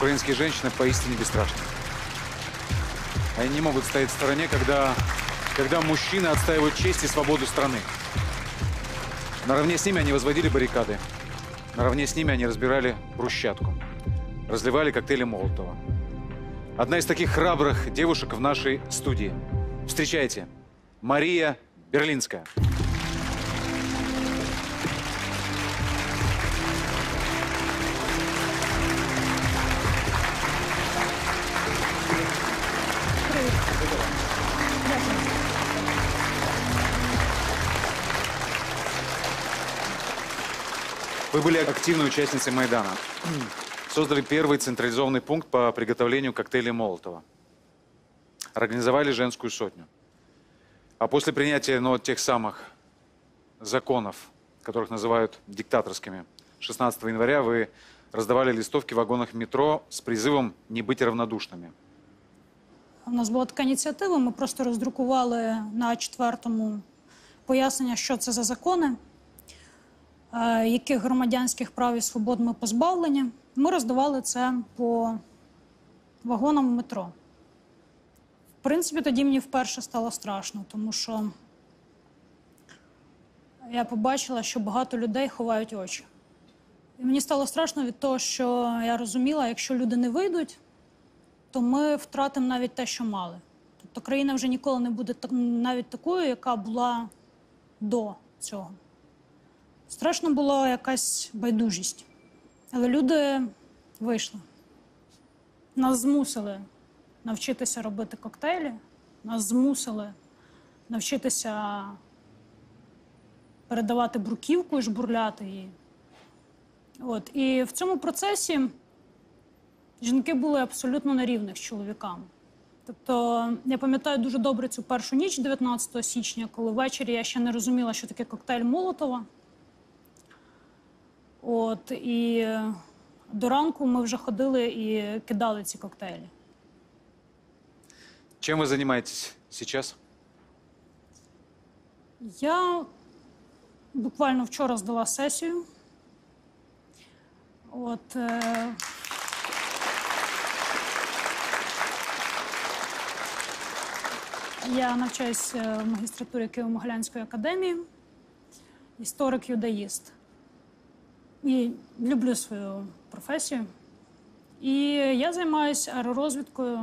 Украинские женщины поистине бесстрашны. Они не могут стоять в стороне, когда, когда мужчины отстаивают честь и свободу страны. Наравне с ними они возводили баррикады. Наравне с ними они разбирали брусчатку. Разливали коктейли Молотова. Одна из таких храбрых девушек в нашей студии. Встречайте, Мария Берлинская. Вы были активной участницей Майдана. Создали первый централизованный пункт по приготовлению коктейлей Молотова. Организовали женскую сотню. А после принятия ну, вот тех самых законов, которых называют диктаторскими, 16 января вы раздавали листовки в вагонах метро с призывом не быть равнодушными. У нас була така ініціатива. Ми просто роздрукували на четвертому пояснення, що це за закони, е, Яких громадянських прав і свобод ми позбавлені. Ми роздавали це по вагонам метро. В принципі, тоді мені вперше стало страшно, тому що я побачила, що багато людей ховають очі. І мені стало страшно від того, що я розуміла, якщо люди не вийдуть, то ми втратимо навіть те, що мали. Тобто країна вже ніколи не буде навіть такою, яка була до цього. Страшно була якась байдужість. Але люди вийшли. Нас змусили навчитися робити коктейлі, нас змусили навчитися передавати бруківку і жбурляти її. От. І в цьому процесі жінки були абсолютно на рівних з чоловіками. Тобто, я пам'ятаю дуже добре цю першу ніч 19 січня, коли ввечері я ще не розуміла, що таке коктейль Молотова. От, і до ранку ми вже ходили і кидали ці коктейлі. Чем вы занимаетесь сейчас? Я буквально вчора здала сесію. От, е... Я навчаюсь е, в магістратурі Києво-Могилянської академії, історик-юдаїст. І люблю свою професію. І я займаюся аеророзвідкою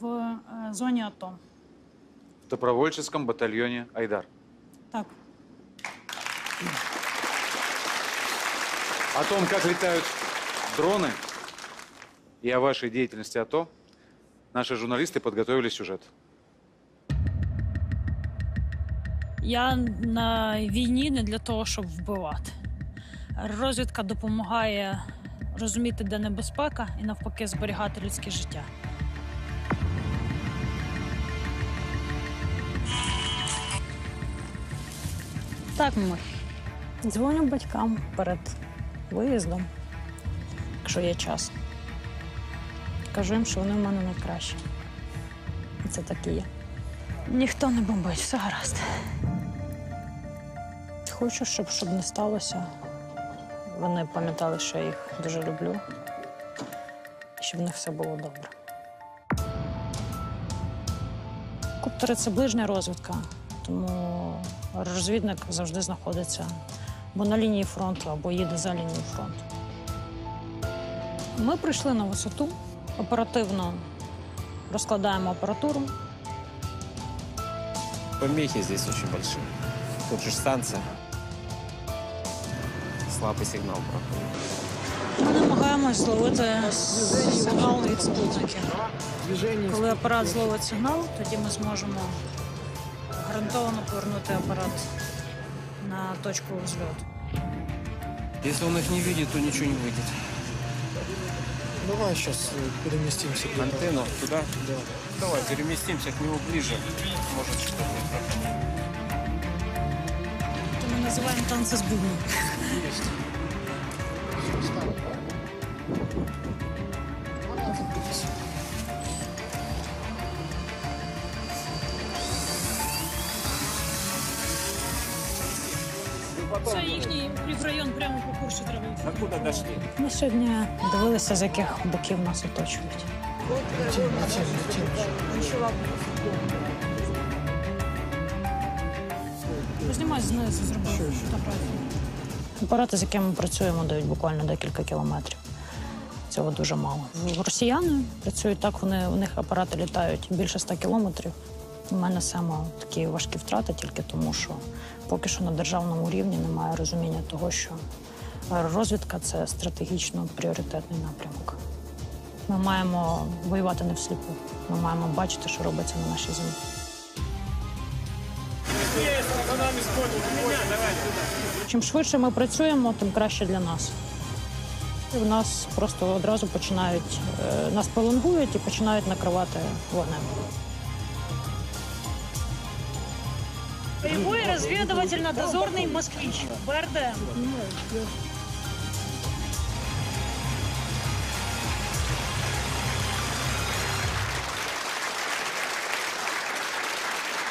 в е, зоні АТО. В добровольческом батальоне «Айдар». Так. О том, как летают дроны и о вашей деятельности АТО, наши журналисты подготовили сюжет. Я на війні не для того, щоб вбивати. Розвідка допомагає розуміти, де небезпека, і навпаки зберігати людське життя. Так, ми. Дзвоню батькам перед виїздом, якщо є час. Кажу їм, що вони в мене найкращі. І це так і є. Ніхто не бомбить, все гаразд. Хочу, щоб, щоб не сталося. Вони пам'ятали, що я їх дуже люблю, щоб в них все було добре. Коптери це ближня розвідка, тому розвідник завжди знаходиться або на лінії фронту, або їде за лінією фронту. Ми прийшли на висоту, оперативно розкладаємо апаратуру. Помехи здесь очень большие. Тут же станция. Слабый сигнал проходит. Ми намагаємось зловити сигнал від спутників. Коли апарат зловить сигнал, тоді ми зможемо гарантовано повернути апарат на точку взльоту. Если он их не видит, то ничего не выйдет. Давай сейчас переместимся. где-то. Антенну туда? Да. Давай, переместимся к нему ближе. Может, что-то називаємо танці з бубном. Це їхній район прямо по курсу треба. Откуда дошли? Ми сьогодні дивилися, з яких боків нас оточують. Тень, тень, тень. Познімай знизу, зроби фотографію. Апарати, з якими ми працюємо, дають буквально декілька кілометрів. Цього дуже мало. Росіяни працюють так, вони, у них апарати літають більше 100 кілометрів. Ми несемо такі важкі втрати тільки тому, що поки що на державному рівні немає розуміння того, що розвідка це стратегічно пріоритетний напрямок. Ми маємо воювати не всліпу. Ми маємо бачити, що робиться на нашій землі. Чим швидше ми працюємо, тим краще для нас. В нас просто одразу починають е, нас пеленгують і починають накривати вогнем. Боевой разведывательно-дозорный «Москвич» БРД.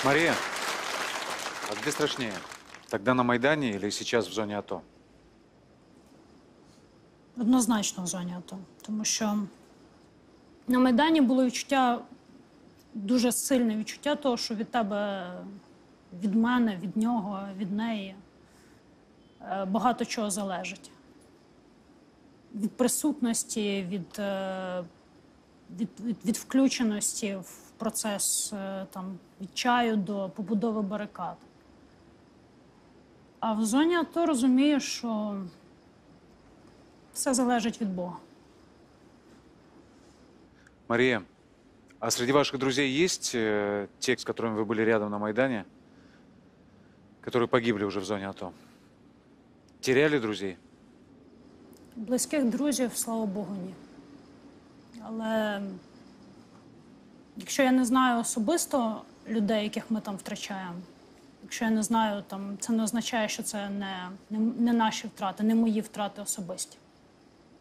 Мария, а где страшнее? Тогда на Майдане или сейчас в зоне АТО? Однозначно в зоні АТО. Тому що на Майдані було відчуття, дуже сильне відчуття того, що від тебе, від мене, від нього, від неї багато чого залежить. Від присутності, від, від, від, від включеності в процес е, там, від чаю до побудови барикад. А в зоні АТО розумієш, що все залежить від Бога. Мария, а среди ваших друзей есть э, те, с которыми вы были рядом на Майдане, которые погибли уже в зоне АТО? Теряли друзей? Близьких друзів, слава Богу, ні. Але якщо я не знаю особисто людей, яких ми там втрачаємо, якщо я не знаю, там, це не означає, що це не, не, не наші втрати, не мої втрати особисті.